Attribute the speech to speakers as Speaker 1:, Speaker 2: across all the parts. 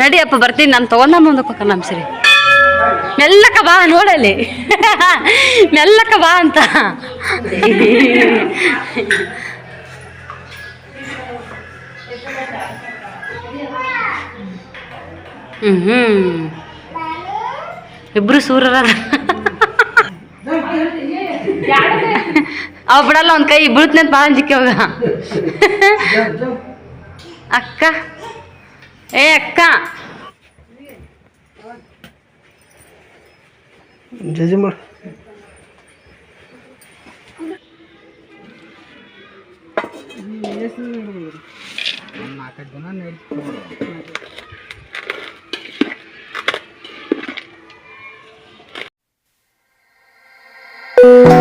Speaker 1: ನಡಿಯಪ್ಪ, ಬರ್ತೀನಿ. ನಾನು ತಗೊಂಡ ಮುಂದಕ್ಕೆ ನಮ್ಮ ಸರಿ. ಮೆಲ್ಲಕ ಬಾ ನೋಡಲಿ ಮೆಲ್ಲಕ ಬಾ ಅಂತ. ಹ್ಮ್ ಇಬ್ರು ಸೂರರ ಅವ ಬಿಡಲ್ಲ, ಒಂದ್ ಕೈ ಇಬ್ರು ಭಾಳ ಅಂಜಿಕೆ ಅವಾಗ ಅಕ್ಕ. ಏ ಅಕ್ಕ
Speaker 2: ಜಜಿ ಮಾಡು
Speaker 1: ಹಾಯ್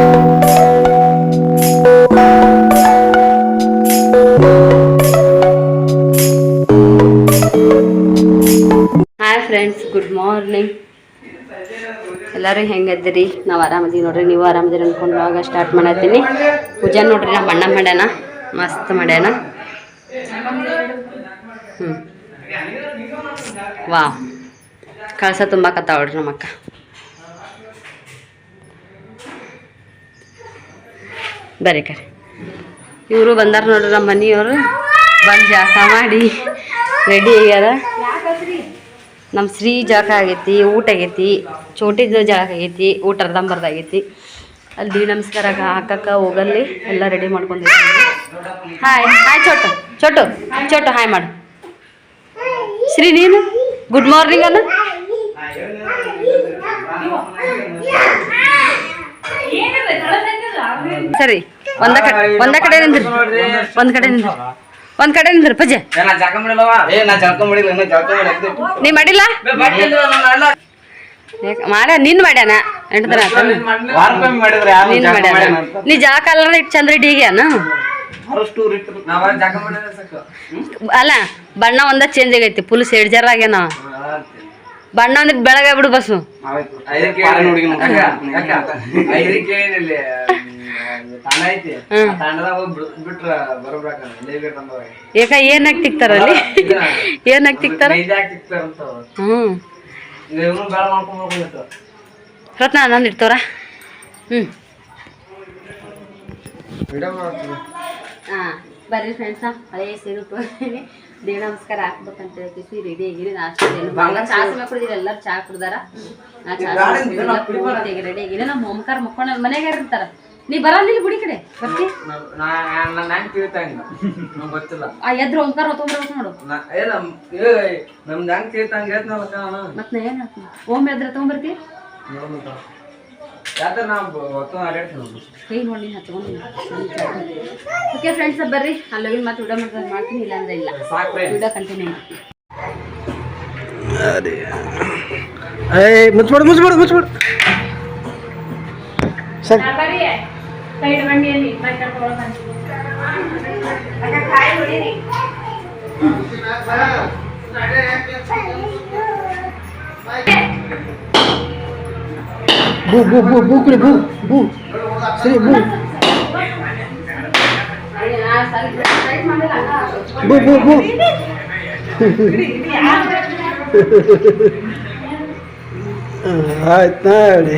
Speaker 1: ಎಲ್ಲರೂ ಹೆಂಗದಿರಿ ನಾವು ಆರಾಮದೀವಿ ನೋಡ್ರಿ, ನೀವು ಆರಾಮದಿರಿ ಅನ್ಕೊಂಡು ಆಗ ಸ್ಟಾರ್ಟ್ ಮಾಡತ್ತೀನಿ. ಪೂಜಾ ನೋಡ್ರಿ, ನಮ್ಮ ಬಣ್ಣ ಮಾಡ್ಯಾನ, ಮಸ್ತ್ ಮಾಡ್ಯಾನ. ಹ್ಞೂ ವಾ ಕಳಸ ನೋಡ್ರಿ ನಮ್ಮಕ್ಕ. ಬರೀ ಕರೆ. ಇವರು ಬಂದಾರ ನೋಡ್ರಿ, ನಮ್ಮ ಮನೆಯವರು. ಬಂದು ಜಾಕ ಮಾಡಿ ರೆಡಿ ಆಗ್ಯಾರ. ನಮ್ಮ ಶ್ರೀ ಜಳಕ ಆಗೈತಿ, ಊಟ ಆಗೈತಿ, ಚೋಟಿದ್ದು ಜಳಕ ಆಗೈತಿ ಊಟ ಅರ್ಧಂಬರ್ಧ ಆಗೈತಿ. ಅಲ್ಲಿ ನಮಸ್ಕಾರ ಹಾಕಕ್ಕ ಹೋಗಲ್ಲಿ ಎಲ್ಲ ರೆಡಿ ಮಾಡ್ಕೊಂಡು hi hi Chotu Chotu Chotu hi ಮಾಡು. ಶ್ರೀ ನೀನು? ಗುಡ್ ಮಾರ್ನಿಂಗ್ ಅನ್ನ ಸರಿ, ಒಂದ ಕಡೆ ಒಂದ ಕಡೆ ನಿಂದ್ರಿ ಒಂದ್ ಕಡೆ ನಿಂದ್ರಿ ಒಂದ್ ಕಡೆ ನಿಂದ್ರಿ ಪೂಜೆ.
Speaker 3: ನಾ ಮಾಡಿಲ್ಲ? ಮಾಡಿ
Speaker 1: ನಿನ್ ಮಾಡ್ಯಾನ. ಎಂಟು ದಿನ ಆತ.
Speaker 3: ವಾರಕ್ಕೊಮ್ಮೆ ಮಾಡಿದ್ರೆ
Speaker 1: ನಿನ್ ಮಾಡ್ಯಾನ. ನೀ ಜಾಕ ಅಲ್ಲ ಇಟ್ಟು ಚಂದ್ರ
Speaker 3: ಸಾಕು.
Speaker 1: ಅಲ್ಲ ಬಣ್ಣ ಒಂದ ಚೇಂಜ್ ಆಗೈತಿ ಫುಲ್ ಸೇಡ್ಜರ್ ಆಗ್ಯಾನ. ಬಣ್ಣ ಅಂದ್ರೆ ಬೆಳಗ್ಗೆ ಬಿಡು ಬಸ್ಸು ಏಕ ಏನ್ ಹಾಕ್ತಿಕ್ತಾರ ಅಲ್ಲಿ? ಏನ್ ಹಾಕ್ತಿಕ್ತಾರ ಹ್ಮ್. ರತ್ನ ನಂದು ಇಡ್ತವ್ರ? ಹ್ಮ್. ಹಾಂ. ಬರ್ರಿ ಫ್ರೆಂಡ್ಸ ಹಳೆ ಸೀರೆ ತೋರಿಸ್ತೀನಿ ದೇವ ನಮಸ್ಕಾರ ಹಾಕ್ಬೇಕಂತ ಹೇಳ್ತೀವಿ. ರೆಡಿ ಆಗಿರಿ. ನಾಷ್ಟ ಚಾ ಸಮಯ ಕುಡಿದಿರಿ ಎಲ್ಲರೂ ಚಾ ಕುಡ್ದಾರ. ನಾ ಚಾ ರೆಡಿ ಆಗಿರಿ ನಮ್ಮ ಮೊಮ್ಮಕಾರ ಮಕ್ಕಳ ಮನೆಗೆ ಇರ್ತಾರ? ನೀ ಬರಲ್ಲ ಗುಡಿ ಕಡೆ. ಬರ್ತಿ. ಆ ಎದ್ರ ಓಂಕಾರ ನೋಡು. ಏನು ಓಮ್ ಎದ್ರ ತೊಗೊಂಬರ್ತಿ ಕೈ ನೋಡಿ ಹಚ್ಕೊಂಡು ಓಕೆ ಫ್ರೆಂಡ್ಸ್ ಬರ್ರಿ. ಅಲ್ಲೋಗಿ ಮತ್ತೆ ವಿಡಿಯೋ ಮಾಡ್ತಾರೆ ಮಾಡ್ತೀನಿ ಇಲ್ಲ. ಅಂದ್ರೆ ಇಲ್ಲ ವಿಡಿಯೋ ಕಂಟಿನ್ಯೂ ಮಾಡ್ತೀನಿ
Speaker 2: ಅದೇ. ಸರಿ. ಮುಚ್ಬೇಡು ಮುಚ್ಬೇಡು ಸರ್ ಬೂ ಬೂ ಬೂ ಬೂ ಕುಡಿ ಬೂ ಬೂ ಸರಿ ಬೂ ಬೂ ಬೂ ಬೂ ಆಯ್ತು ನೋಡಿ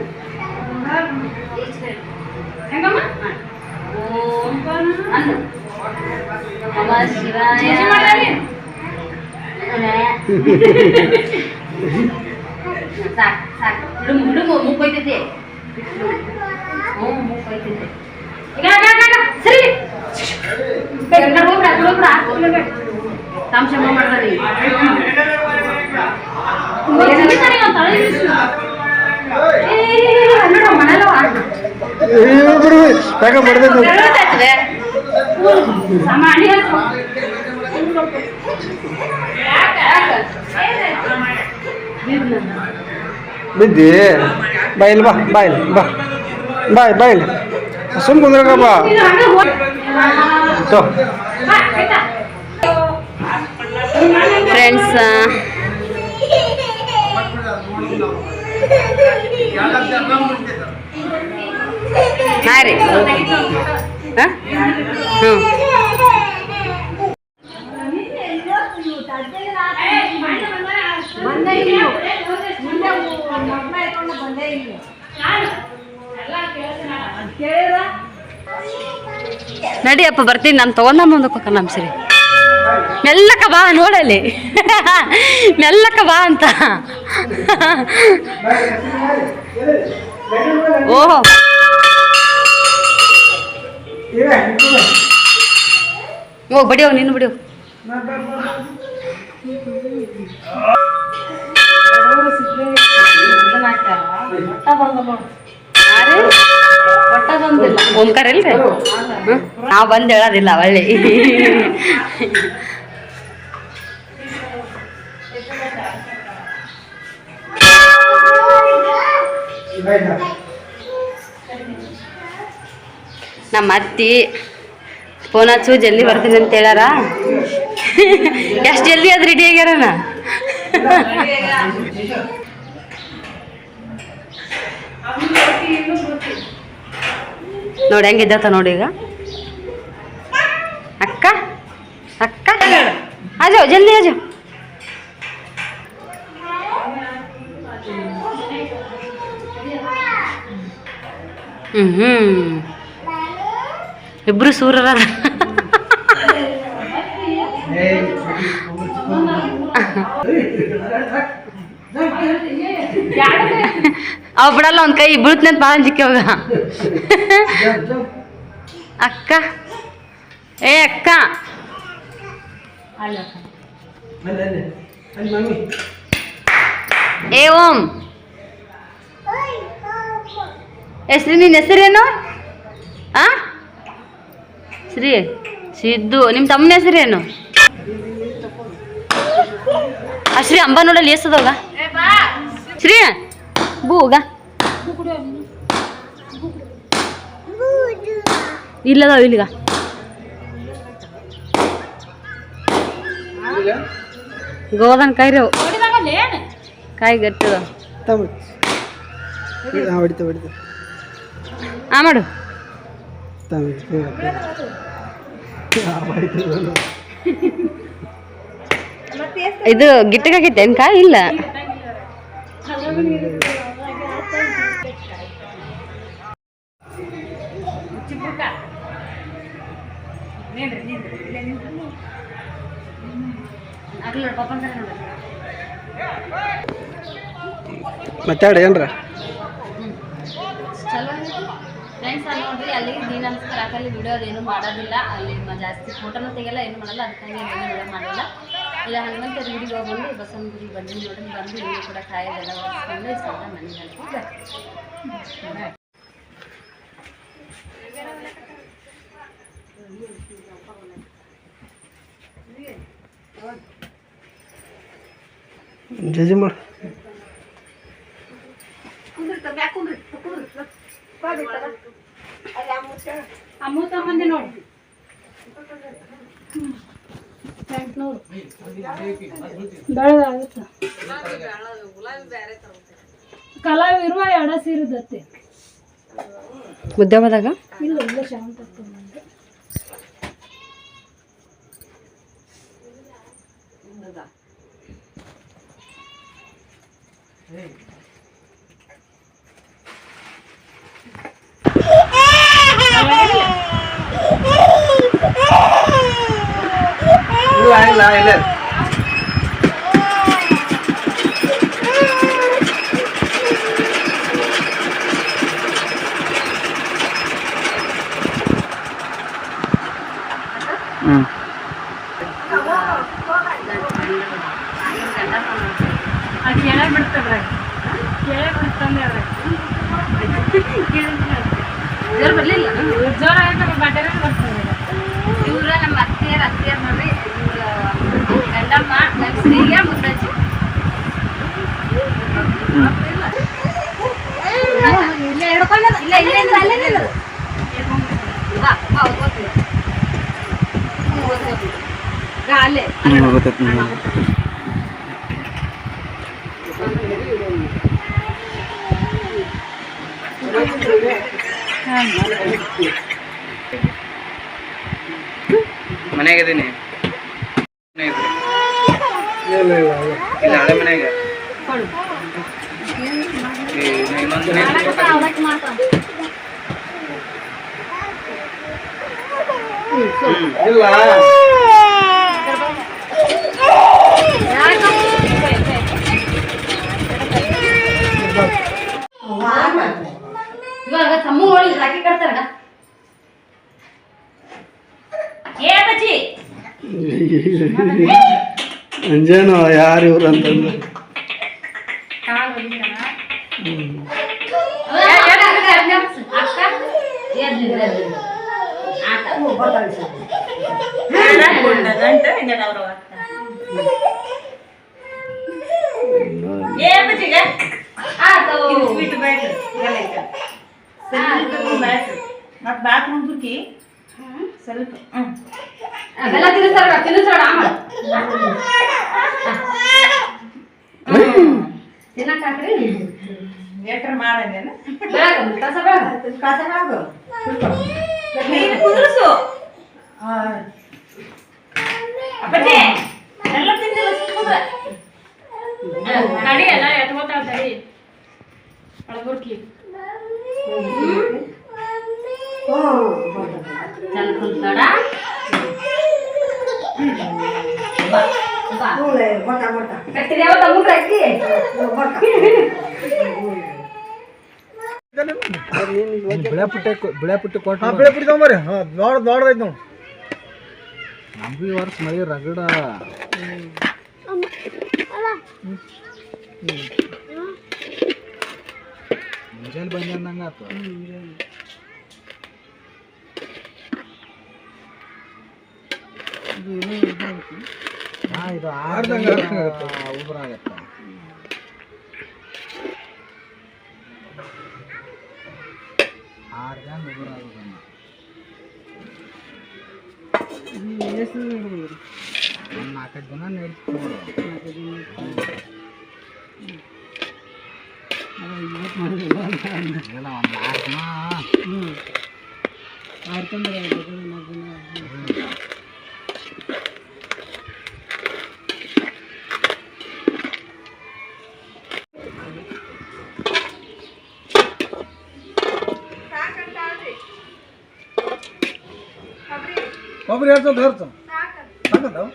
Speaker 1: ಸಾಕ್ ಸಾಕ್ ಹ್ಞೂ ಸರಿ
Speaker 2: ಯಾಕೆ ಬಡ್ದೈತೆ ಬಿದ್ದಿ ಬಾ ಇಲ್ಲಿ ಬಾ ಬಾ ಇಲ್ಲಿ ಬಾ ಬಾ ಬಾ ಇಲ್ಲಿ ಸುಮ್ ಕುಂದ್ರಾಗ ಬಾ ತೋ
Speaker 1: ಫ್ರೆಂಡ್ಸ್ ಹಾಂ ರೀ ಹಾಂ ಹ್ಞೂ ನಡಿಯಪ್ಪ ಬರ್ತೀನಿ. ನಾನು ತಗೊಂಡ ಮುಂದೆ ಹೋಗ ನಮ್ಮ ಸರಿ. ಮೆಲ್ಲಕ ಬಾ ನೋಡಲಿ ಮೆಲ್ಲಕ ಬಾ ಅಂತ. ಓಹೋ. ಓ ಬಡಿಯೋ ನೀನು ಓಂಕಾರ ಇಲ್ರಿ ನಾವು ಬಂದು ಹೇಳೋದಿಲ್ಲ ಒಳ್ಳೆ. ನಮ್ಮ ಅತ್ತಿ ಫೋನ್ ಹಚ್ಚು ಜಲ್ದಿ ಬರ್ತೀನಿ ಅಂತ ಹೇಳಾರ ಎಷ್ಟು ಜಲ್ದಿ ಅದು ರೆಡಿ ಆಗ್ಯಾರನ? ನೋಡಿ ಹೆಂಗಿದ್ದತ್ತ ನೋಡಿ ಈಗ. ಅಕ್ಕ ಅಕ್ಕ. ಆಜೋ ಜಲ್ದಿ ಆಜೋ. ಹ್ಞೂ ಹ್ಞೂ ಇಬ್ರು ಸೂರರ. ಅವ ಬಿಡಲ್ಲ ಒಂದು ಕೈ ಬೀಳ್ತಂತ ಭಾಳ ಅಂಜಿಕೆ ಹೋಗ ಅಕ್ಕ. ಏ ಅಕ್ಕ. ಏ ಓಂ. ಹೆಸ್ರು ನಿನ್ನ ಹೆಸರೇನು? ಆ? ಶ್ರೀ ಸಿದ್ದು. ನಿಮ್ಮ ತಮ್ಮನ ಹೆಸರೇನು? ಆ ಶ್ರೀ ಅಂಬ ನೋಡಲ್ಲಿ ಎಸ್ತದಲ್ಲ ಶ್ರೀ ಬೂಗ ಇಲ್ಲದ ಇಲ್ಲಿಗ. ಗೋದನ್ ಕಾಯಿ ರೀ ಕಾಯಿ ಗಟ್ಟದ ಆ ಮಾಡು. ಇದು ಗಿಟ್ಟಗಾಗೈತೆ ಕಾಯಿ ಇಲ್ಲ.
Speaker 2: ಮಾತಾಡ ಏನ್ರ?
Speaker 1: ಫ್ರೆಂಡ್ಸ್ ಅಲ್ಲಿ ನೋಡ್ರಿ ಅಲ್ಲಿ ನೀನು ನಮಸ್ಕಾರ ಹಾಕಲ್ಲಿ ವಿಡಿಯೋ ಅದೇನು ಮಾಡೋದಿಲ್ಲ. ಅಲ್ಲಿ ಜಾಸ್ತಿ ಫೋಟೋನ ತೆಗೆಲ್ಲ ಏನು ಮಾಡಲ್ಲ. ಅದಕ್ಕಾಗಿ ಏನು ವಿಡಿಯೋ ಮಾಡಲ್ಲ. ಇಲ್ಲ ಹನುಮಂತ ರೂಢಿಗೆ ಹೋಗ್ಬಂದು ಬಸವನಗುಡಿ ಬಂದು ನೋಡಿ ಬಂದು ಇಲ್ಲಿ ಕೂಡ ಕಾಯಿಲೆಲ್ಲ ಒರೆಸ್ಕೊಂಡು ಸಣ್ಣ ಮನೆಗೆ
Speaker 2: ಜಜಿ ಮಾಡು
Speaker 4: ಅಮೃತ ಮಂದಿ ನೋಡಿ ಬೆಳೆದಾಗುತ್ತೆ ಕಲಾವ್ ಇರುವ ಎಡ ಸೀರದತ್ತೆ
Speaker 1: ಮುದ್ದೆ ಹೋದಾಗ
Speaker 4: ಇಲ್ಲ ಇಲ್ಲ ಶಾಂತ ಮಂದಿ
Speaker 3: ಇಲ್ಲ ಇಲ್ಲ ಇಲ್ಲ
Speaker 2: ಹ್ಞೂ ಅದು ಕೆಳಗೆ ಬಿಡ್ತದ್ರಾಗ ಕೆಳಗೆ ಬಿಡ್ತಂದೆ ಅದ್ರಾಗ
Speaker 1: ಜೋರ್ ಬರ್ಲಿಲ್ಲ
Speaker 2: ಜೋರ ಆಯ್ತು ಬಟ್ಟೆ ಬರ್ತದೆ
Speaker 1: ಇವ್ರ ನಮ್ಮ ಅತ್ತೆಯರ್ ಅತ್ತೆಯರ್ ನೋಡ್ರಿ ಇವ್ರ ಗಂಡಮ್ಮ ನಮ್ಮ ಸ್ತ್ರೀಗೆ ಮುದ್ದಜ್ಜಿ ಇಲ್ಲ ಹಿಡ್ಕೊಂಡದ ಇಲ್ಲ ಇಲ್ಲ ಇಲ್ಲ ಅಲ್ಲೇ ನಿಲ್ಲದು ಬಾ ಬಾ ಓದ್ತೀವಿ ಅಲ್ಲೇ
Speaker 4: ಮನ್ಯಾಗ ಇದೀನಿ
Speaker 5: ಇಲ್ಲ ಇಲ್ಲ ಇಲ್ಲ.
Speaker 4: ಇಲ್ಲ ಹಳೆ ಮನ್ಯಾಗ. ಈ ಇನ್ನೊಂದ್ ಮನೆ.
Speaker 5: ಇಲ್ಲ
Speaker 1: ಇವಾಗ ತಮ್ಮ ಕಟ್ತಾರಣ ಏ ಬಜ್ಜಿ
Speaker 5: ಅಂಜೇನು ಯಾರು ಇವ್ರು ಅಂತಂದು?
Speaker 1: ಅಕ್ಕ ಎದ್ದಿದ್ರು ಬಾತ್ರೂಮ್ ಬುಕ್ಕಿ ಸ್ವಲ್ಪ ಅದೆಲ್ಲ ತಿನ್ನಿಸ್ತಾರ ತಿನ್ನಿಸ್ತಾರ ಆಮೇಲೆ ತಿನ್ನಕ್ ಹಾಕ್ರಿ. ಬೆಳಗ್ಗೆ ಕಸ ಬೆಳಗ್ಗೆ
Speaker 2: ತಡಿ ಎಲ್ಲ ಎತ್ಕೋತಾಳ ತಡಿ. ಒಳಗುರ್ಕಿ
Speaker 1: ಚಂದ ಕುಂತ್ಕೊಡ. ಬಾ, ಬಾ. ಕಟ್ಟಿರಿ ಯಾವ ತಗೊಂಡ್ರೆ ಅಕ್ಕಿ?
Speaker 6: ಬಿಳೆ ಪುಟ್ಟೆ ಬಿಳೆ ಪುಟ್ಟಿ ಕೊಟ್ಟು
Speaker 5: ಹಾಂ ಬೆಳೆ ಬಿಡ್ತಾವ ಹಾಂ ದೊಡ್ಡ ದೊಡ್ಡದೈತೆ ನಾವು
Speaker 6: ನಮ್ಗೂ ಈ ವರ್ಷ ಮಳೆ ರಗಡ ಮುಂಜಾನೆ ಬಂದೆ ಅಂದಂಗ ಆತು ಹಾ ಇದು
Speaker 5: ಆರ್ದಂಗ
Speaker 6: ಆರ್ದಂಗ
Speaker 5: ಆಗುತ್ತೆ.
Speaker 6: ಉಗುರ ಆಗತ್ತೆ ಆರ್ದಂಗ ಉಗುರ ಆಗೋದನ್ನ ಒಂದು ನಾಲ್ಕೈದು ದಿನ ನಡೀತು ನೋಡು ಇಲ್ಲ ಒಂದು ನಾಲ್ಕು ದಿನ
Speaker 5: ಒಬ್ರು ಹೇಳ್ತಾವ ಹೇಳ್ತಾವ ಸಾಕಂತಾವ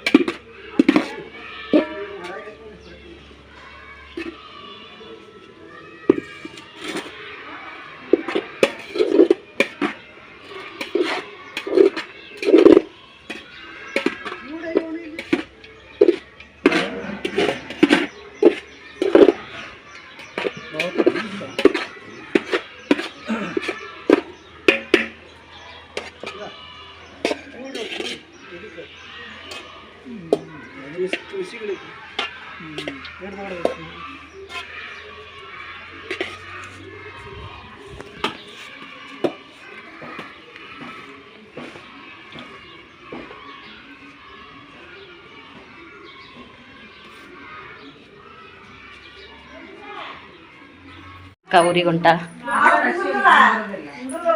Speaker 1: ಅಕ್ಕ ಊರಿಗೆ ಎರಡು
Speaker 2: ಹೌದು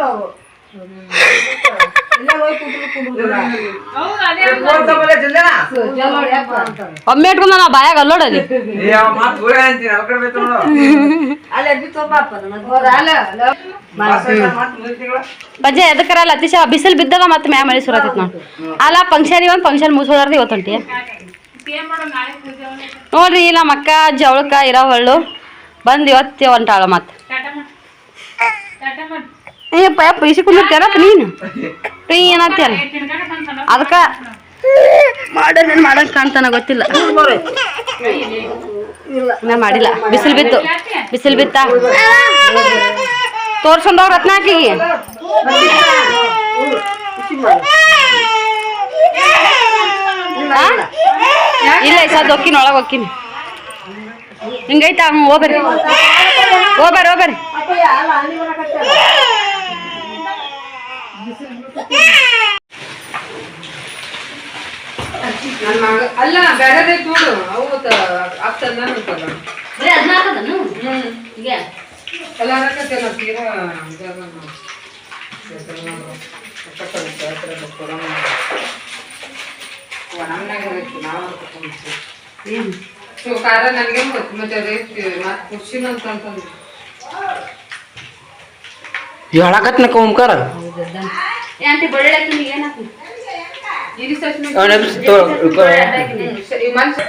Speaker 2: ಅದೇ
Speaker 1: ಒಮ್ಮೆ ಇಟ್ಕೊಂಡ ನಾ ಬಾಯಾಗ
Speaker 4: ಅಲ್ಲೋಡ ಅಲ್ಲಿ.
Speaker 1: ಬಜ್ಜೆ ಎದಕ್ಕರಲ್ಲ? ಅತಿಶ ಬಿಸಿಲು ಬಿದ್ದಾಗ ಮತ್ತೆ ಮ್ಯಾ ಮಳಿ ಸುರತೈತಿ ನಾನು ಅಲ್ಲ ಫಂಕ್ಷನ್ ಇವನ್ ಫಂಕ್ಷನ್ ಮುಗಿಸೋದಾರ್ದು ಇವತ್ತು ಹೊಂಟಿ
Speaker 2: ಏನ್ ಮಾಡೋ ನಾಳೆ ಪೂಜೆ ಅವ್ನೆ.
Speaker 1: ನೋಡ್ರಿ ಇಲ್ಲ ಮಕ್ಕ ಜವಳಕ ಇರೋ ಹೊಳ್ಳು ಬಂದು ಇವತ್ತೆ ಹೊಂಟಾಳ
Speaker 2: ಮತ್ತೆ.
Speaker 1: ಏ ಪಯ ಇಸಿ ಕುಂದಿರ್ತೀಯಲ್ಲಪ್ಪ ನೀನು?
Speaker 2: ಬಂದ್ ಸಲ
Speaker 1: ಅದಕ್ಕ ಮಾಡೋದೇನು ಮಾಡಕ್ ಕಾಣ್ತಾನ ಗೊತ್ತಿಲ್ಲ. ನಾ ಮಾಡಿಲ್ಲ. ಬಿಸಿಲು ಬಿತ್ತು. ಬಿಸಿಲು ಬಿತ್ತ? ತೋರ್ಸೊಂಡವ್ ರತ್ನಾಕಿಗೆ ಆ? ಇಲ್ಲ ಸದ್ ಹೊಕ್ಕಿನ ಒಳಗೆ ಹೊಕ್ಕಿನಿ ಹಿಂಗೈತಾ? ಹ್ಞೂ ಹೋಗ್ಬರ್ರಿ. ಹೋಗ್ಬರ್ರಿ ಹೋಗ್ಬರ್ರಿ.
Speaker 3: ನನ್ನ ಮಗ ಅಲ್ಲ ಬೇರೆ ನೋಡು ಅವು ಆಗ್ತದ ಅಂತಲ್ಲ. ಹ್ಮ್. ಎಲ್ಲ ಹಾಕತ್ತೇನ ತೀರಾ ಸೊ ಖಾರ ನನಗೆ ಗೊತ್ತು? ಮತ್ತೆ ಅದೇ ಮತ್ತೆ ಖುಷಿನ ಅಂತ ಅಂತಂದ್ರು
Speaker 2: ಹೇಳಕತ್ನಕ ಓಂಕಾರ?
Speaker 1: ಆಂಟಿ ಬಳ್ಳಿ ಹಾಕಿ ಏನಾಕು
Speaker 3: ಇದು ಸಸ್ನ ಈ ಮನ್ಸು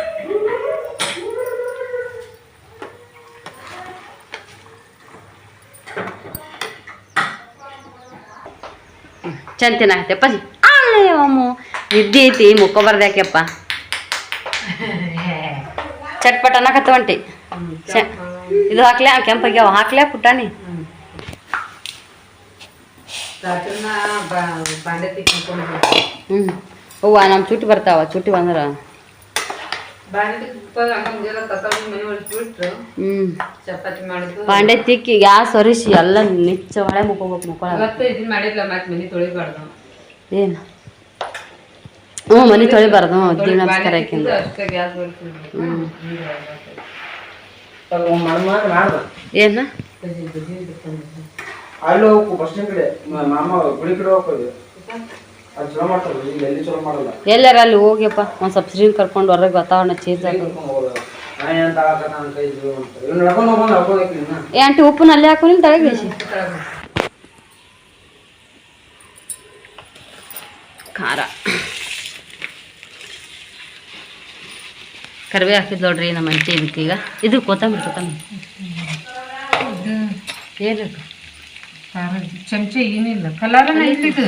Speaker 1: ಚಂದ ತಿನ್ನಾಕತ್ತೆ ಅಪ್ಪಾಜಿ ಅಲ್ಲೇ ಅಮ್ಮ ನಿದ್ದೆ ಐತಿ ಮುಖ ಬರ್ದ್ಯಾಕೆಪ್ಪ ಚಟ್ಪಟ್ ಅನ್ನಕತ್ತವಂಟಿ ಚ ಇದು ಹಾಕ್ಲ್ಯಾ ಕೆಂಪಾಗ್ಯಾವ ಹಾಕ್ಲ್ಯಾ ಪುಟ್ಟಾಣಿ
Speaker 3: ರಾತ್ರಿನ ಬಾಂಡೆ ತಿಕ್ಕೊಂಡು
Speaker 1: ಹ್ಞೂ ಅವ್ವ ನಮ್ಮ ಚುಟ್ಟಿ ಬರ್ತಾವ ಚುಟ್ಟಿ ಬಂದ್ರ?
Speaker 3: ಬಾಂಡೆ ಮನೆ
Speaker 1: ಹ್ಞೂ ತಿಕ್ಕಿ ಗ್ಯಾಸ್ ಒರಿಸಿ ಎಲ್ಲ ನಿಚ್ಚ ಹೊಳೆ ಮುಕ್ಕೋಬೇಕು ಮುಕ್ಕೊಳ
Speaker 3: ಅವತ್ತು ಇದನ್ನ ಮಾಡಿದ್ಲ ಮತ್ತೆ ಮನೆ ತೊಳಿಬಾರ್ದು?
Speaker 1: ಏನು? ಹ್ಞೂ ಮನೆ ತೊಳಿಬಾರ್ದು ದಿನ ನಮಸ್ಕಾರ ಹಾಕಿಂದ ಹ್ಞೂ ಏನು?
Speaker 2: ಅಲ್ಲಿ ಹೋಗ್ಬೇಕು ಬಸ್ ಸ್ಟ್ಯಾಂಡ್ ಕಡೆ. ಮಾಮ ಗುಡಿ ಕಡೆ ಚಲೋ ಮಾಡ್ತಾರೆ ಇಲ್ಲಿ ಎಲ್ಲಿ ಚಲೋ ಮಾಡಲ್ಲ.
Speaker 1: ಎಲ್ಲಾರ ಅಲ್ಲಿ ಹೋಗ್ಯಪ್ಪ ಒಂದು ಸ್ವಲ್ಪ ಸ್ಕ್ರೀನ್ ಕರ್ಕೊಂಡು ಹೊರಗೆ ವಾತಾವರಣ ಚೇಂಜ್ ಆಗ
Speaker 2: ಕರ್ಕೊಂಡ್ ಹೋಗೋದು. ನಾನು ಏನು ತಗೋಕ ನನ್ನ ಕೈ ಇದು ಅಂತ ಇವ್ನು ನಡ್ಕೊಂಡು ಹೋಗೋದು ನಡ್ಕೊಂಡು
Speaker 1: ಏ ಆಂಟಿ ಉಪ್ಪು ಅಲ್ಲೇ ಹಾಕೋ ತಳಗೆ ಖಾರ. ಕರಿಬೇವು ಹಾಕಿದ್ ನೋಡ್ರಿ ನಮ್ಮ ಅಂಚೆ ಇದಕ್ಕೀಗ. ಇದು ಕೊತ್ತಂಬರಿ ಕೊತ್ತಂಬರಿ. ಏನು
Speaker 3: ಚಮಚ ಏನಿಲ್ಲ. ಕಲರ್ ಇದು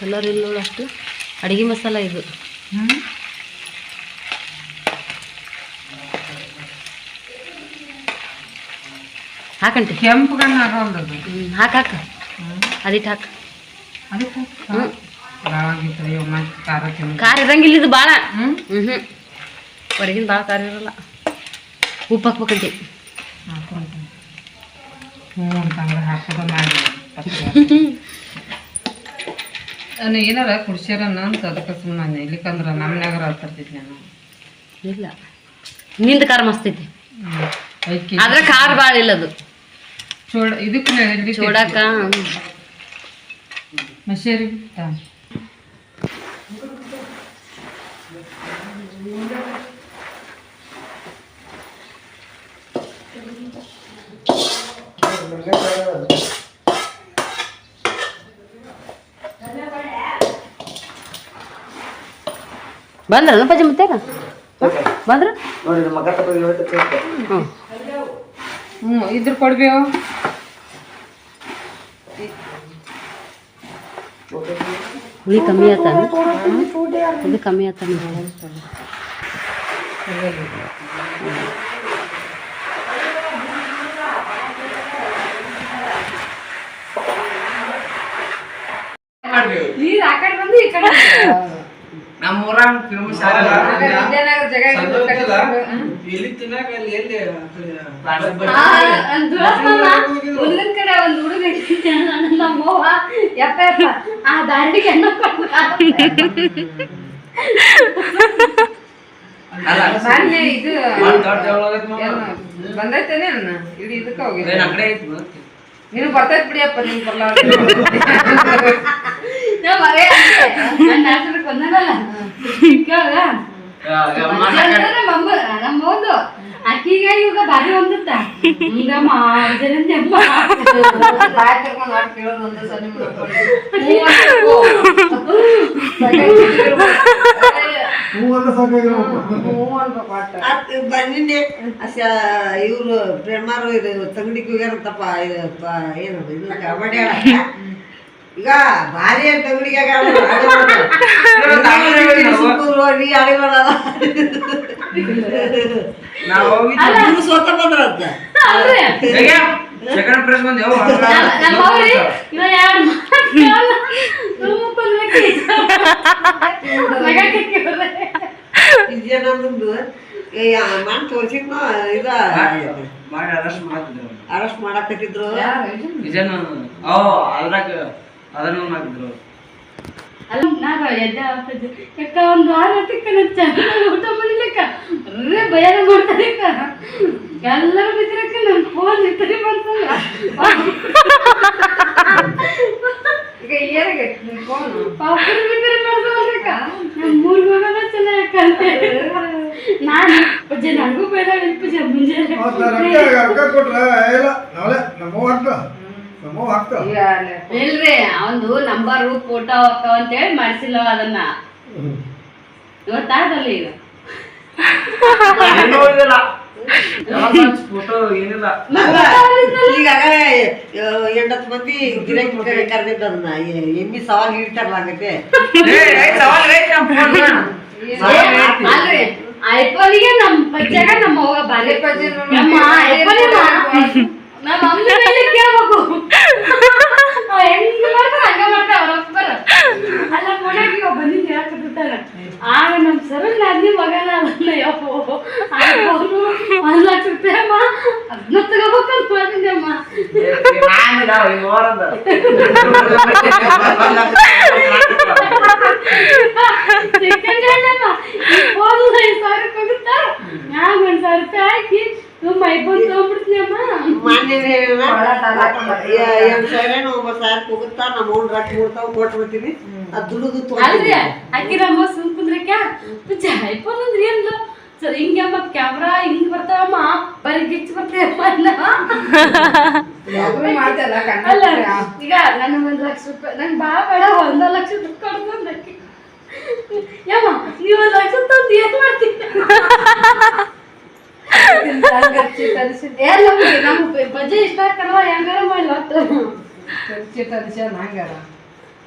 Speaker 1: ಕಲರ್ ಇಲ್ಲ ಅಷ್ಟು. ಅಡುಗೆ ಮಸಾಲ ಇದು. ಹಾಕಂಟಿ
Speaker 3: ಕೆಂಪು ಗಣ್ಣ ಆಗೋಲ್ದು
Speaker 1: ಹಾಕಿ ಹಾಕ. ಅದಿಟ್ಟು ಹಾಕ.
Speaker 3: ಖಾರ
Speaker 1: ಇರಂಗಿಲ್ಲ ಇದು ಭಾಳ
Speaker 3: ಹ್ಞೂ
Speaker 1: ಹ್ಞೂ ಹೊರಗಿನ ಭಾಳ ಖಾರ ಇರಲ್ಲ. ಉಪ್ಪು ಹಾಕ್ಬೇಕಂತಿ.
Speaker 3: ಹ್ಞೂ ಅಂತಂದ್ರೆ ಹಾಕೋದು ಮಾಡಿ ನಾನು ಏನಾರ ಕುಡ್ಸ್ಯಾರನ ಅಂತ ಅದಕ್ಕೆ ಸುಮ್ಮನೆ ಇಲ್ಲಿಕಂದ್ರೆ ನಮ್ಮನ್ಯಾಗರ ತರ್ತಿದ್ದೆ ನಾನು
Speaker 1: ಇಲ್ಲ. ನಿಂದ ಖಾರ ಮಸ್ತೈತಿ ಐತಿ. ಆದ್ರೆ ಖಾರ ಭಾಳ ಇಲ್ಲ ಅದು.
Speaker 3: ಚೋಡ ಇದಕ್ಕೆ
Speaker 1: ಚೂಡಾಕ
Speaker 3: ಮಶೇರಿ
Speaker 1: ಬಂದ್ರ ಪಜಿ ಮತ್ತೆ ಬಂದ್ರ
Speaker 2: ನೋಡಿ ನಮ್ಮ ಮಗ ತಪ್ಪ ಹೇಳ್ತೈತೆ
Speaker 1: ಹ್ಞೂ
Speaker 3: ಹ್ಞೂ ಇದ್ರ ಕೊಡ್ಬೇವು
Speaker 1: ಹುಳಿ ಕಮ್ಮಿ ಆತ ಇದು ಕಮ್ಮಿ ಆತ
Speaker 3: ನೀರು ಆ ಕಡೆ ಬಂದು ಈ ಕಡೆ
Speaker 7: ನಮ್ಮ ಊರಾಗ ಫೇಮಸ್
Speaker 3: ವಿದ್ಯಾನಗರ ಜಾಗ
Speaker 7: ಎಲ್ಲಿ ತಿನ್ನಾಕ ಅಲ್ಲಿ ಎಲ್ಲಿ
Speaker 4: ಮುಂದಿನ ಕಡೆ ಒಂದು ಹುಡುಗ ನಮ್ಮವ್ವ ಯಪ್ಪ ಯಪ್ಪ ಆ ದಾಂಡಿಗೆ ಅನ್ನ
Speaker 3: ಮೊನ್ನೆ ಇದು ಏನು, ಬಂದೈತೇನೆ ಅನ್ನ ಇಡೀ ಇದಕ್ಕೆ ಹೋಗಿದೆ ನೀನು ಬರ್ತೈತ್ ಬಿಡಿಯಪ್ಪ ನೀನು ಬರ್ಲಾರ್ದು
Speaker 4: ನಾವು ಮರೆ ನನ್ನ ಹೆಸರು ಬಂದನಲ್ಲ ಕೇಳ ನಮ್ಮ ನಮ್ಮವ್ದು ಆಕಿಗೆ ಇವಾಗ ಬಾರಿ
Speaker 3: ಸಲ
Speaker 8: ಬಂದಿದ್ದೆ ಇವರು ಪ್ರೇಮಾರು ಇದು ತಂಗಡಿಗೆ ಹೋಗ್ಯಾರಂತಪ್ಪ ಇದು ಪ- ಏನದು ಇದು ಕಬಡ್ಡಿ ಈಗ ಭಾರಿ ಅಂತ ಅಂಗಡಿಗೆ ನೀ ಅಡಿ
Speaker 4: ನಾವು
Speaker 8: ಸ್ವತಃ ಬಂದ್ರಂತ.
Speaker 4: ಸೆಕೆಂಡ್ ಪ್ರೈಸ್ ಬಂದೇವು.
Speaker 8: ಇದೇನಂದು ಮನ್ ತೋರ್ಸಿದ್ನ ಇದ.
Speaker 4: ಮಾಡಿ ಅರೆಸ್ಟ್ ಮಾಡ್ತಿದ್ರು
Speaker 8: ಅರೆಸ್ಟ್ ಮಾಡಾಕತ್ತಿದ್ರು.
Speaker 4: ಇದೇನು? ಓ ಅದ್ರಾಗ ಅದನ್ನು ಮಾಡಿದ್ರು
Speaker 1: ಅಲ್ಲ ನಾನು ಎದ್ದೆ ಆಗ್ತದೆ ಯಾಕ ಒಂದು ವಾರ ತಿಕ್ಕ ಚೆನ್ನಾಗಿ ಊಟ ಮಾಡಿಲ್ಲಕ್ಕ ಬರ್ರೇ ಭಯನ ಮಾಡ್ತಾರೆ ಎಲ್ಲರೂ ಬಿದ್ದಿರಕ್ಕ ನನ್ನ ಫೋನ್ ಇತ್ತರಿ ಬಂತಲ್ಲ.
Speaker 3: ಈಗ ಫೋನ್
Speaker 1: ಪಾಪರು ನಮ್ಮ ಮೂರು ಮಗನ ಚೆನ್ನಾಗಿ ಅಂತ. ನಾನು ಪೂಜೆ ನನಗೂ ಬೇಡ ಪೂಜೆ ಮುಂಜಾನೆ.
Speaker 5: ಕೊಟ್ರ ಇಲ್ಲ ನಾಳೆ ನಮ್ಮವ್
Speaker 1: ಇಲ್ರಿ ಅವಂದು ನಂಬರು ಫೋಟೋ ಹಾಕವ ಅಂತೇಳಿ ಮಾಡಿಸಿಲ್ಲ ಅದನ್ನ. ಇವತ್ತಾಗಲ್ಲ ಈಗ?
Speaker 4: ಫೋಟೋ ಏನಿಲ್ಲ.
Speaker 8: ಈಗ ಎಂಟತ್ತು ಮಂದಿ ಗಿರಾಕಿ ಕರೆದಿದ್ದ ಅದನ್ನ ಎಮ್ಮಿ ಸವಾಲ್ ಹಿಡಿತಾರಲ್ಲ
Speaker 4: ಐತಿ.
Speaker 1: ಅಲ್ರಿ ಐಫೋನಿಗೆ ನಮ್ಮ ಪಜ್ಜಾಗ ನಮ್ಮ ಅವ್ವ ಬಾಲ್ಯ
Speaker 3: ಪಜ್ಜೆ
Speaker 1: ನಮ್ಮ ಐಫೋನಿಗೆ ನಮ್ಮ ಅಮ್ಮನ ಕೇಳ್ಬೇಕು. ಹೆಂಗ್ ಮಾಡ್ತಾರ ಹಂಗ ಮಾಡ್ತಾರ ಅಲ್ಲ ಮೊನಾಗಿ ಒಬ್ಬ ಬಂದಿದ್ದು ಹೇಳಕತ್ತಾರ ಆಗ ನಮ್ಮ ಯಪ್ಪೋ. ಅವರು ಒಂದ್ ಅಮ್ಮ ಅದನ್ನ ತಗೋಬೇಕಂತ
Speaker 4: ನೋಡಂದ.
Speaker 1: ಸಿಕ್ಕಂಡೇನಮ್ಮ ಈ ಫೋನ್ ಐದು ಸಾವಿರ ಕೊಡುತ್ತಾ ಒಂದ್ ಸಾವಿರ ರೂಪಾಯಿ ಹಾಕಿ
Speaker 8: ಎಂಟು ಸಾವಿರ ಒಂಬತ್ತು ಸಾವಿರ ಹೋಗುತ್ತಾ ನಮ್ಮ ಓನ್ ರೊಕ್ಕ ಮೂಡ್ತಾವ ಕೊಟ್ಟು ಬಿಡ್ತೀನಿ. ಅದು ದುಡಿದು
Speaker 1: ಅಲ್ರಿ ಹಾಕಿರಮ್ಮ ಸುಮ್ ಕುಂದ್ರಕ್ಕ? ಐಫೋನ್ ಅಂದ್ರೆ ಏನು ಸರ್ ಹಿಂಗೆ ಕ್ಯಾಮ್ರಾ ಹಿಂಗ್ ಬರ್ತಾವಮ್ಮ ಬರೀ ಗಿಚ್ ಬರ್ತಾವಮ್ಮ ಅಲ್ಲ ಈಗ ನನ್ನ ಒಂದ್ ಲಕ್ಷ ರೂಪಾಯಿ ನಂಗೆ ಬಾ ಬೇಡ ಒಂದ್ ಲಕ್ಷ ದುಡ್ಡು ಕೊಡ್ಕೊಂಡಕ್ಕೆ ಯಮ್ಮ ನೀವು ಒಂದ್ ಲಕ್ಷ ತಂದು ಏನ್ ಮಾಡ್ತೀನಿ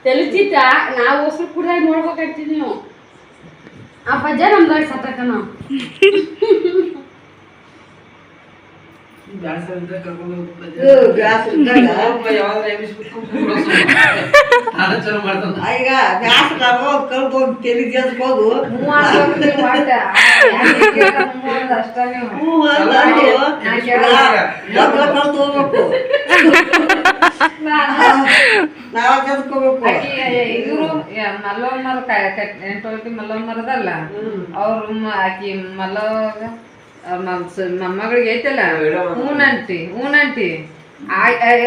Speaker 1: ತೆಲಿಚಿಟ್ಟ ನಾವು ಹೊಸ ಕುಡ್ದಾಗ ನೋಡ್ಬೇಕಾಗ್ತೀವಿ ನೀವು. ಆ ಬಜ್ಜೆ ನಮ್ದಾಗ ಸತ್ತಕ್ಕ ನಾವು
Speaker 4: ಬ್ಯಾಸ್ರ ಇದ್ರೆ ಕರ್ಕೊಂಡ್ ಹೋಗ್ಬೇಕು.
Speaker 8: ಗ್ಯಾಸ್ ಇದ್ದಾಗ
Speaker 4: ಒಬ್ಬ ಯಾವಾಗ್ಲೂ ಎಬ್ಬಿಸ್ಬಿಟ್ಟು ನಾನು ಚಲೋ ಮಾಡ್ತಾನ.
Speaker 8: ಈಗ ಗ್ಯಾಸ್ ಕಳ್ದು ಹೋಗಿ ತೆಲಿ
Speaker 3: ನೀವು
Speaker 8: ಮಕ್ಕಳ ಕಳ್ದು ಹೋಗ್ಬೇಕು ನಾವ ಮರ
Speaker 3: ಆಕಿ ಇವ್ರು ಮಲ್ಲವಮ್ಮರ ಎಂಟೊಳತಿ ಮಲ್ಲವಮ್ಮರದಲ್ಲ ಅವ್ರು ಆಕಿ ಮಲ್ಲವಾಗ ಮೊಮ್ಮಗಳಿಗೆ ಐತಲ್ಲ? ಹೂನಂತಿ ಹೂನಂತಿ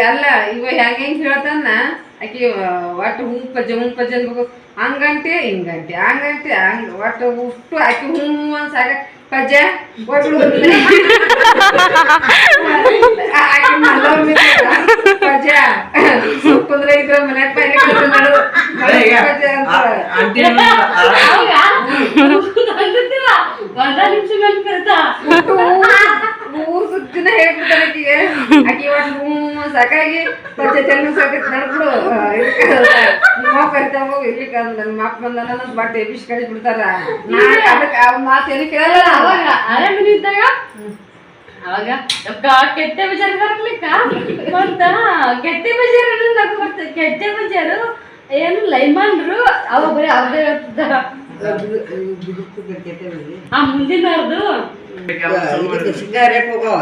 Speaker 3: ಅಲ್ಲ ಇವ ಹೆಂಗ ಹೆಂಗ್ ಹೇಳ್ತಾನ? ಆಕಿ ಒಟ್ಟು ಹೂ ಪಜ್ಜೆ ಹೂ ಪಜ್ಜೆ ಅನ್ಬೇಕು. ಹಂಗಂತಿ ಹಿಂಗಂತಿ ಹಂಗಂತಿ ಹಂಗ ಒಟ್ಟು ಉಷ್ಟು ಆಕಿ ಹೂ ಹೂ ಅಂತ ಸಾಕ ಪಜ್ಜ ಒಟ್ಟು ಆಕಿ ಮಲ್ಲವಮ್ಮಿ ಪಜ್ಜ ಕುಂದ್ರೆ ಇದ್ರ ಮನೆ ಪೈಲೆ ಪಜ್ಜ
Speaker 4: ಆ-
Speaker 1: ಒಂದ ನಿಮಿಷ ಕರ್ತಾ.
Speaker 3: ಮೂರ್ ಸುತ್ತಿನ ಹೇಳ್ಬಿಡ್ತಾರೆ ಆಕಿಗೆ ಆಕಿ ಒಟ್ಟು ಹ್ಞೂ ಸಾಕಾಗಿ ಪಂಚಾಯತ್ ತೆಲುಗು ಸಾಕೈತಿ ನಡ್ಬಿಡು ನಿಮ್ಮ ಕರಿತಾವ ಹೋಗಿ ಇಲ್ಲಿ ನನ್ನ ಮಕ್ ಬಂದಾನ ನನ್ನ ಬಟ್ಟೆ ಎಬ್ಬಿಸಿ ಕಳಿಸ್ಬಿಡ್ತಾರ. ನಾ ಅದಕ್ಕೆ ಅವ್ನ ಮಾತು ಏನು ಕೇಳಲ್ಲ
Speaker 1: ಅವಾಗ ಅರಮನೆ ಇದ್ದಾಗ ಅವಾಗ ಕೆತ್ತೆ ಬಜಾರ್ ಬರ್ಲಿಕ್ಕ? ಅಂತ ಕೆತ್ತೆ ಬಜಾರ್ ನಗು ಬರ್ತದೆ ಕೆತ್ತೆ ಬಜಾರು ಏನು ಲೈಮಾನ್ರು ಅವ ಬರೀ ಅವ್ರದೇ ಹೇಳ್ತಿದ್ದ. ಆ
Speaker 8: ಸಿಂಗಾರಕ್ಕೆ ಹೋಗವ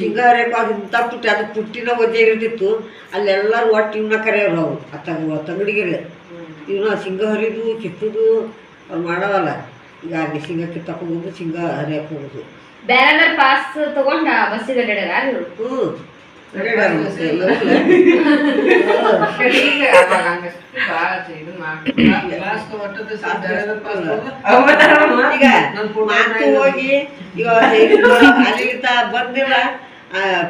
Speaker 8: ಸಿಂಗಾರಕ್ಕೆ ಅದು ತಪ್ಪುಟ್ಟು ಅದು ಪುಟ್ಟಿನ ಒಜ್ಜೆ ಇರ್ತಿತ್ತು ಅಲ್ಲೆಲ್ಲರೂ ಒಟ್ಟು ಇವನ್ನ ಕರೆಯೋರು ಅವ್ರು. ಆ ತಂಗಡಿಗೆರೆ. ಇವನ ಸಿಂಗ ಹರಿದು ಕಿತ್ತುದು ಅವ್ರು ಮಾಡವಲ್ಲ. ಈಗ ಅಲ್ಲಿ ಸಿಂಗ ಕಿತ್ತಕ್ಕೆ ಹೋಗೋದು ಸಿಂಗ ಹರಿಯಕ್ಕೆ ಹೋಗುದು.
Speaker 1: ಬೇರೆ ಪಾಸ್ ತಗೊಂಡ ಬಸ್ಸಿಗೆ
Speaker 8: ಹ್ಞೂ ಹೋಗಿ ಅಲ್ಲಿಗಿಂತ ಬಂದಿಲ್ಲ.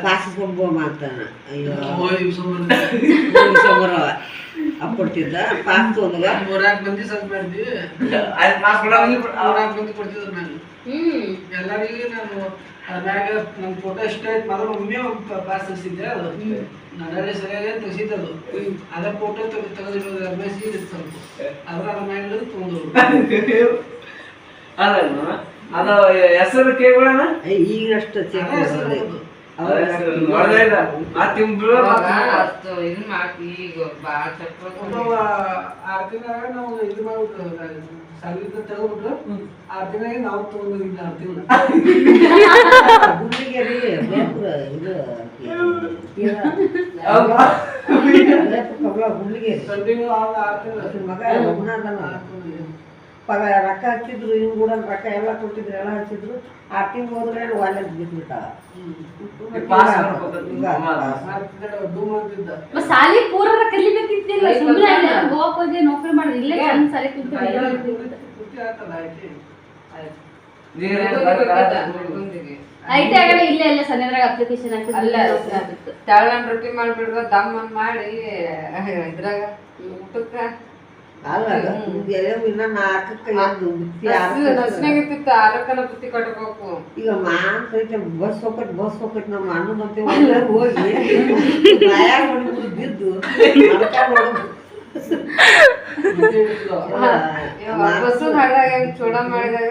Speaker 8: ಪಾಸ್ ಕೊಂಬೋಮ ಅಂತಾನ ಅಯ್ಯೋ. ಅಪ್ಪ ಕೊಡ್ತಿದ್ದ? ಪಾಸ್ ತೊಗೊಂಡಾಗ
Speaker 7: ಮೂರ್ನಾಲ್ಕು ಮಂದಿ ಸ್ವಲ್ಪ ಮಾಡಿದ್ವಿ ಮೂರ್ನಾಲ್ಕು ಮಂದಿ ಕೊಡ್ತಿದ್ರು ನಾನು
Speaker 4: ಹ್ಮ್.
Speaker 7: ಎಲ್ಲರಿಗೂ ನಾನು ಅದ್ರಾಗ ನನ್ನ ಫೋಟೋ ಇಷ್ಟ ಆಯ್ತು ಮೊದಲು ಒಮ್ಮೆ ಒಂದು ಪಾಸ್ ತೆಗಿಸಿದ್ದೆ ಅದು. ನನ್ನಲ್ಲಿ ಸರಿಯಾಗಿ ತೆಗಿಸಿದ್ದು ಅದು. ಅದ ಫೋಟೋ ತೆಗೆದು ತೆಗೆದಿರೋದು ಅಭ್ಯಾಸ ಇದೆ ಸ್ವಲ್ಪ. ಅದ್ರ ಅದ್ರ ಮ್ಯಾಗ ತೊಗೊಂಡು
Speaker 2: ಅದ ಹೆಸರು ಕೇಳೋಣ
Speaker 8: ಈಗಷ್ಟು ಚೆಕ್
Speaker 7: ಒಬ್ಬ ಆರು ತಿಂಗಳಾಗ ನಾವು ತೆಗೆದ್ಬಿಟ್ರು ಆರು ತಿಂಗಳು
Speaker 8: ಗುಂಡಿಗೆ
Speaker 7: ಆರು ತಿಂಗಳು
Speaker 8: ಮಗ ಪಗ ರೊಕ್ಕ ಹಚ್ಚಿದ್ರು ಇವ್ನು ಕೂಡ ರೊಕ್ಕ ಎಲ್ಲ ಕೊಟ್ಟಿದ್ರು ಎಲ್ಲ ಹಚ್ಚಿದ್ರು. ಆ ತಿಂಗಳು ಹೋದ್ರೆ
Speaker 7: ಅಂತಿದ್ದ
Speaker 4: ಮತ್ತ್ ಸಾಲಿ ಪೂರ ಕಲಿಬೇಕಿತ್ತಿಲ್ಲ. ಸುಮ್ಮನೆ ಗೋವಾಕ್ ಹೋಗಿ ನೌಕರಿ ಮಾಡಿದ್ ಇಲ್ಲೇ ಚಂದ ಸಾಲಿ ಕುಂತಿದ್ದೆ ಆಗಲ್ಲ ಇಲ್ಲೇ ಅಪ್ಲಿಕೇಶನ್
Speaker 3: ಅಲ್ಲ ತೆಳ್ಳನ್ ರೊಟ್ಟಿ ಮಾಡ್ಬಿಡ್ದ ದಮ್ಮ ಮಾಡಿ ಇದ್ರಾಗ ಊಟಕ್ಕ
Speaker 8: ಈಗ ಮಾನ್ ಸಹಿತ ಬಸ್ ಹೋಗತ್ ಬಸ್ ಹೋಗತ್ ನಮ್ಮ ಅಣ್ಣನಂತೆ ಮತ್ತೆ ಹೋಗಿ. ಬಿದ್ದು
Speaker 3: ಚೂಡ ಮಾಡಿದಾಗ?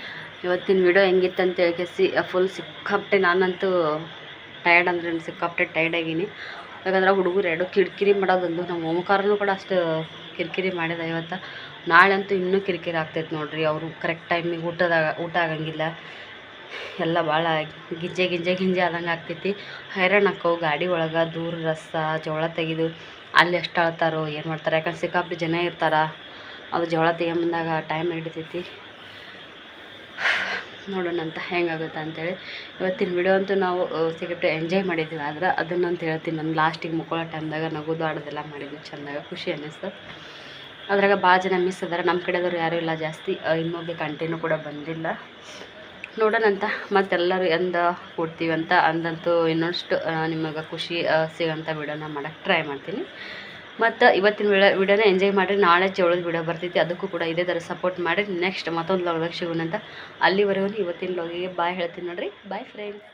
Speaker 1: ಇವತ್ತಿನ ವಿಡಿಯೋ ಹೆಂಗಿತ್ತು ಅಂತ ಸಿ ಫುಲ್ ಸಿಕ್ಕಾಪಟ್ಟೆ ನಾನಂತೂ ಟಯರ್ಡ್ ಅಂದ್ರೆ ಸಿಕ್ಕಾಪಟ್ಟೆ ಟಯರ್ಡ್ ಆಗೀನಿ. ಯಾಕಂದ್ರೆ ಹುಡುಗರು ಎರಡು ಕಿರಿಕಿರಿ ಮಾಡೋದೊಂದು, ನಮ್ಮ ಓಮಕಾರನೂ ಕೂಡ ಅಷ್ಟು ಕಿರಿಕಿರಿ ಮಾಡಿದೆ ಇವತ್ತು. ನಾಳೆ ಅಂತೂ ಇನ್ನೂ ಕಿರಿಕಿರಿ ಆಗ್ತೈತೆ ನೋಡ್ರಿ ಅವರು ಕರೆಕ್ಟ್ ಟೈಮಿಗೆ ಊಟದಾಗ ಊಟ ಆಗಂಗಿಲ್ಲ. ಎಲ್ಲ ಭಾಳ ಗಿಜ್ಜೆ ಗಿಂಜೆ ಗಿಂಜೆ ಆದಂಗೆ ಆಗ್ತೈತಿ. ಹೈರಾಣ ಹಾಕೋ ಗಾಡಿ ಒಳಗೆ ದೂರ ರಸ ಜೋಳ ತೆಗೆದು, ಅಲ್ಲಿ ಎಷ್ಟು ಅಳ್ತಾರೋ, ಏನು ಮಾಡ್ತಾರೆ. ಯಾಕಂದ್ರೆ ಸಿಕ್ಕಾಪಟ್ಟೆ ಜನ ಇರ್ತಾರೆ, ಅದು ಜೋಳ ತೆಗೊಂಬಂದಾಗ ಟೈಮ್ ಹಿಡಿತೈತಿ. ನೋಡೋಣ ಅಂತ ಹೆಂಗಾಗುತ್ತೆ ಅಂತೇಳಿ. ಇವತ್ತಿನ ವಿಡಿಯೋ ಅಂತೂ ನಾವು ಸಿಗುತ್ತೆ ಎಂಜಾಯ್ ಮಾಡಿದ್ವಿ ಆದ್ರೆ ಅದನ್ನಂತ ಹೇಳ್ತೀನಿ, ನಾನು ಲಾಸ್ಟಿಗೆ ಮುಕ್ಕೊಳ್ಳೋ ಟೈಮ್ದಾಗ ನಗೋದು ಆಡೋದೆಲ್ಲ ಮಾಡಿದ್ವಿ. ಚೆಂದಾಗ ಖುಷಿ ಅನ್ನಿಸ್ತು. ಅದ್ರಾಗ ಭಾಳ ಜನ ಮಿಸ್ ಅದಾರ. ನಮ್ಮ ಕಡೆದವ್ರು ಯಾರೂ ಇಲ್ಲ ಜಾಸ್ತಿ. ಇನ್ನೂ ಇನ್ನೊಬ್ಬ ಕಂಟಿನ್ಯೂ ಕೂಡ ಬಂದಿಲ್ಲ. ನೋಡೋಣಂತ ಮತ್ತೆಲ್ಲರೂ ಎಂದ ಅಂತ ಅಂದಂತೂ ಇನ್ನೊಂದಷ್ಟು ನಿಮಗೆ ಖುಷಿ ಸಿಗೋಂಥ ವಿಡಿಯೋನ ಮಾಡೋಕ್ಕೆ ಟ್ರೈ ಮಾಡ್ತೀನಿ. ಮತ್ತು ಇವತ್ತಿನ ವಿಡಿಯೋ ವಿಡಿಯೋನ ಎಂಜಾಯ್ ಮಾಡಿರಿ. ನಾಳೆ ಚೋಳದ ವಿಡಿಯೋ ಬರ್ತೈತಿ. ಅದಕ್ಕೂ ಕೂಡ ಇದೇ ಥರ ಸಪೋರ್ಟ್ ಮಾಡಿರಿ. ನೆಕ್ಸ್ಟ್ ಮತ್ತೊಂದು ಲಾಗ್ದಾಗ ಸಿಗೋಣ ಅಂತ ಅಲ್ಲಿವರೆಗೂ ಇವತ್ತಿನ ಲಾಗಿಗೆ ಬಾಯ್ ಹೇಳ್ತೀನಿ ನೋಡಿರಿ. Bye friends